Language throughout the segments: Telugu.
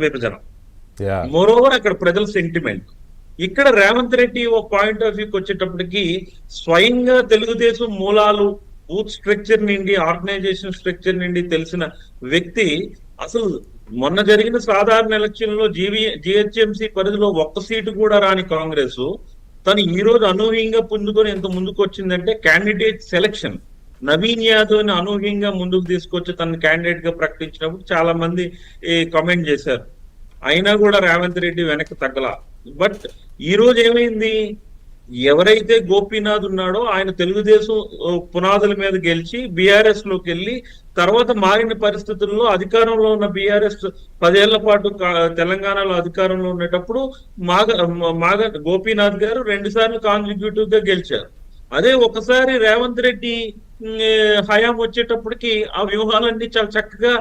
విభజన యా. మోరోవర్ అక్కడ ప్రజల సెంటిమెంట్ ఇక్కడ రేవంత్ రెడ్డి ఒక పాయింట్ ఆఫ్ వ్యూకి వచ్చేటప్పటికి స్వయంగా తెలుగుదేశం మూలాలు బూత్ స్ట్రక్చర్ నుండి ఆర్గనైజేషన్ స్ట్రక్చర్ నుండి తెలిసిన వ్యక్తి అసలు మొన్న జరిగిన సాధారణ ఎలక్షన్లో జీవీ జిహెచ్ఎంసీ పరిధిలో ఒక్క సీటు కూడా రాని కాంగ్రెస్ తను ఈ రోజు అనూహ్యంగా పుంజుకొని ఎంత ముందుకు వచ్చిందంటే క్యాండిడేట్ సెలక్షన్ నవీన్ యాదవ్ని అనూహ్యంగా ముందుకు తీసుకొచ్చి తన క్యాండిడేట్గా ప్రకటించినప్పుడు చాలా మంది కామెంట్ చేశారు. అయినా కూడా రేవంత్ రెడ్డి వెనక్కి తగ్గల. బట్ ఈ రోజు ఏమైంది? ఎవరైతే గోపీనాథ్ ఉన్నాడో ఆయన తెలుగుదేశం పునాదుల మీద గెలిచి బీఆర్ఎస్లోకి వెళ్ళి తర్వాత మారిన పరిస్థితుల్లో అధికారంలో ఉన్న బీఆర్ఎస్ పదేళ్ళ పాటు తెలంగాణలో అధికారంలో ఉండేటప్పుడు మాగ మాగ గోపీనాథ్ గారు రెండు సార్లు కాన్సిక్యూటివ్గా గెలిచారు. అదే ఒకసారి రేవంత్ రెడ్డి హయాం వచ్చేటప్పటికి ఆ వ్యూహాలన్నీ చాలా చక్కగా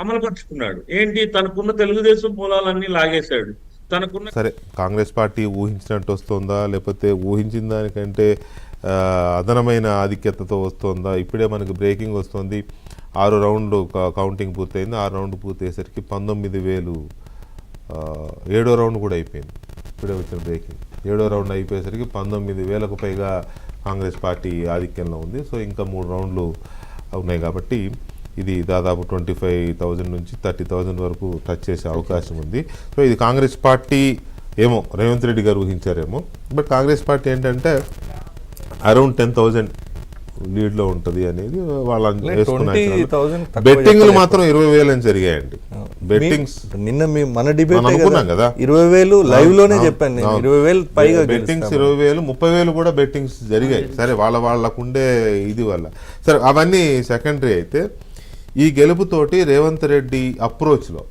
అమలుపరుచుకున్నాడు. ఏంటి? తనకున్న తెలుగుదేశం మూలాలన్నీ లాగేశాడు. తనకున్న సరే కాంగ్రెస్ పార్టీ ఊహించినట్టు వస్తుందా? లేకపోతే ఊహించిన దానికంటే అదనమైన ఆధిక్యతతో వస్తుందా? ఇప్పుడే మనకి బ్రేకింగ్ వస్తుంది. ఆరు రౌండ్లు కౌంటింగ్ పూర్తయింది. ఆరు రౌండ్ పూర్తయ్యేసరికి పంతొమ్మిది వేలు. ఏడో రౌండ్ కూడా అయిపోయింది. ఇప్పుడే వచ్చిన బ్రేకింగ్. ఏడో రౌండ్ అయిపోయేసరికి పంతొమ్మిది వేలకు పైగా కాంగ్రెస్ పార్టీ ఆధిక్యంలో ఉంది. సో ఇంకా మూడు రౌండ్లు ఉన్నాయి కాబట్టి ఇది దాదాపు ట్వంటీ ఫైవ్ థౌజండ్ నుంచి థర్టీ థౌజండ్ వరకు టచ్ చేసే అవకాశం ఉంది. సో ఇది కాంగ్రెస్ పార్టీ ఏమో రేవంత్ రెడ్డి గారు ఊహించారేమో. బట్ కాంగ్రెస్ పార్టీ ఏంటంటే అరౌండ్ టెన్ థౌజండ్ లీడ్లో ఉంటుంది అనేది వాళ్ళు వేసుకున్న 20,000 తక్కువ బెట్టింగ్లు చెప్పలేదు. మాత్రం ఇరవై వేలు అని జరిగాయండి. బెట్టింగ్స్ నిన్న మీ మన డిబేట్ అనుకున్నాం కదా. ఇరవై వేలు లైవ్లోనే చెప్పాను నేను. ఇరవై వేలు పైగా బెట్టింగ్స్ ఇరవై వేలు ముప్పై వేలు కూడా బెట్టింగ్స్ జరిగాయి. సరే వాళ్ళ వాళ్ళకుండే ఇది వల్ల. సరే అవన్నీ సెకండరీ అయితే ఈ గెలుపుతోటి రేవంత్ రెడ్డి అప్రోచ్లో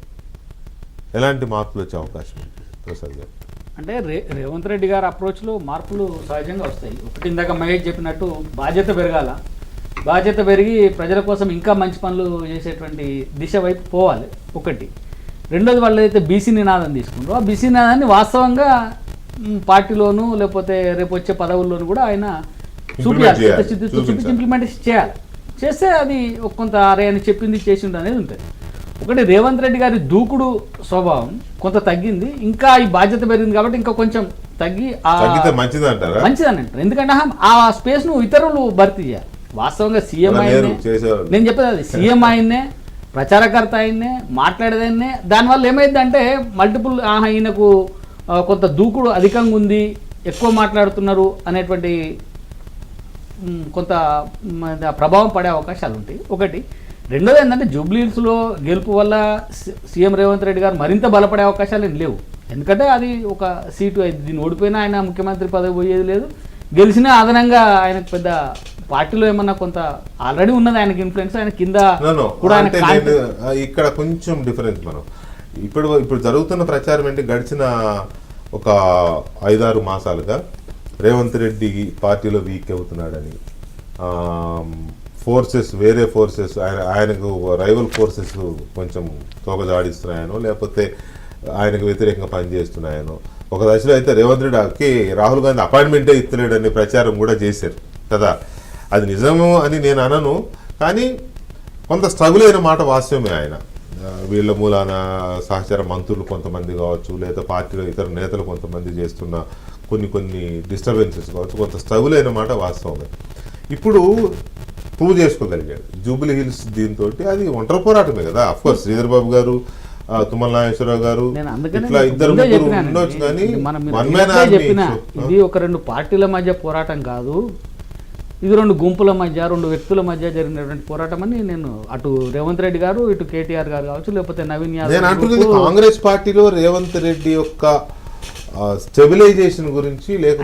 ఎలాంటి మార్పులు వచ్చే అవకాశం ఉంది? ప్రసాద్ గారు. అంటే రే రేవంత్ రెడ్డి గారి అప్రోచ్లో మార్పులు సహజంగా వస్తాయి. ఒకటి ఇందాక మహేష్ చెప్పినట్టు బాధ్యత పెరగాల. బాధ్యత పెరిగి ప్రజల కోసం ఇంకా మంచి పనులు చేసేటువంటి దిశ వైపు పోవాలి. ఒకటి. రెండోది వాళ్ళు అయితే బీసీ నినాదం తీసుకుంటారో ఆ బీసీ నినాదాన్ని వాస్తవంగా పార్టీలోను లేకపోతే రేపు వచ్చే పదవుల్లోనూ కూడా ఆయన చూపించాలి. చూపించి ఇంప్లిమెంటేషన్ చేయాలి. చేస్తే అది కొంత అరే అని చెప్పింది చేసిండు అనేది ఉంటుంది. ఒకటి రేవంత్ రెడ్డి గారి దూకుడు స్వభావం కొంత తగ్గింది ఇంకా ఈ బాధ్యత పెరిగింది కాబట్టి ఇంకా కొంచెం తగ్గి మంచిది అంటారా? మంచిదని అంటారు. ఎందుకంటే ఆ- ఆ స్పేస్ను ఇతరులు భర్తీ చేయాలి. వాస్తవంగా సీఎం ఆయన్నే చేసేవాళ్ళు. నేను చెప్పేది అది సీఎం ఆయన్నే ప్రచారకర్త ఆయన్నే మాట్లాడేది ఆయన్నే దానివల్ల ఏమైందంటే మల్టిపుల్ ఆహా ఈయనకు ఆ, కొంత దూకుడు అధికంగా ఉంది ఎక్కువ మాట్లాడుతున్నారు అనేటువంటి కొంత ప్రభావం పడే అవకాశాలు ఉంటాయి. ఒకటి రెండోది ఏంటంటే జూబ్లీహిల్స్లో గెలుపు వల్ల సీఎం రేవంత్ రెడ్డి గారు మరింత బలపడే అవకాశాలు ఏం లేవు. ఎందుకంటే అది ఒక సీటు అది దీన్ని ఓడిపోయినా ఆయన ముఖ్యమంత్రి పదవి పోయేది లేదు. గెలిచినా అదనంగా ఆయనకు పెద్ద పార్టీలో ఏమన్నా కొంత ఆల్రెడీ ఉన్నది ఆయనకి ఇన్ఫ్లుయెన్స్ ఆయన కింద. కూడా ఆయన ఇక్కడ కొంచెం డిఫరెన్స్ మనం. ఇప్పుడు ఇప్పుడు జరుగుతున్న ప్రచారం ఏంటి? గడిచిన ఒక ఐదారు మాసాలుగా రేవంత్ రెడ్డి పార్టీలో వీక్ అవుతున్నాడని ఫోర్సెస్ వేరే ఫోర్సెస్ ఆయన ఆయనకు రైవల్ ఫోర్సెస్ కొంచెం తోకజాడిస్తున్నాయనో లేకపోతే ఆయనకు వ్యతిరేకంగా పనిచేస్తున్నాయనో. ఒక దశలో అయితే రేవంత్ రెడ్డికి రాహుల్ గాంధీ అపాయింట్మెంటే ఇస్తలేడని ప్రచారం కూడా చేశారు. కదా? అది నిజము అని నేను అనను కానీ కొంత స్ట్రగుల్ అయిన మాట వాస్తవమే ఆయన. వీళ్ళ మూలాన సహచర మంత్రులు కొంతమంది కావచ్చు లేదా పార్టీలో ఇతర నేతలు కొంతమంది చేస్తున్న కొన్ని కొన్ని డిస్టర్బెన్సెస్ కావచ్చు కొంత స్ట్రగుల్ అయిన మాట వాస్తవమే. ఇప్పుడు ప్రూవ్ చేసుకోగలిగాడు జూబిలీ హిల్స్ దీంతో అది ఒంటరి పోరాటమే కదా. అఫ్ కోర్స్ శ్రీధర్ బాబు గారు తుమ్మల నాగేశ్వరరావు గారు ఇట్లా ఇద్దరు. ఉండొచ్చు కానీ ఇది చెప్పిన ఒక రెండు పార్టీల మధ్య పోరాటం కాదు. ఇది రెండు గుంపుల మధ్య రెండు వ్యక్తుల మధ్య జరిగినటువంటి పోరాటం అని నేను అటు రేవంత్ రెడ్డి గారు ఇటు కేటీఆర్ గారు కావచ్చు లేకపోతే నవీన్ యాదవ్ కాంగ్రెస్ పార్టీలో రేవంత్ రెడ్డి యొక్క స్టెబిలైజేషన్ గురించి లేకపోతే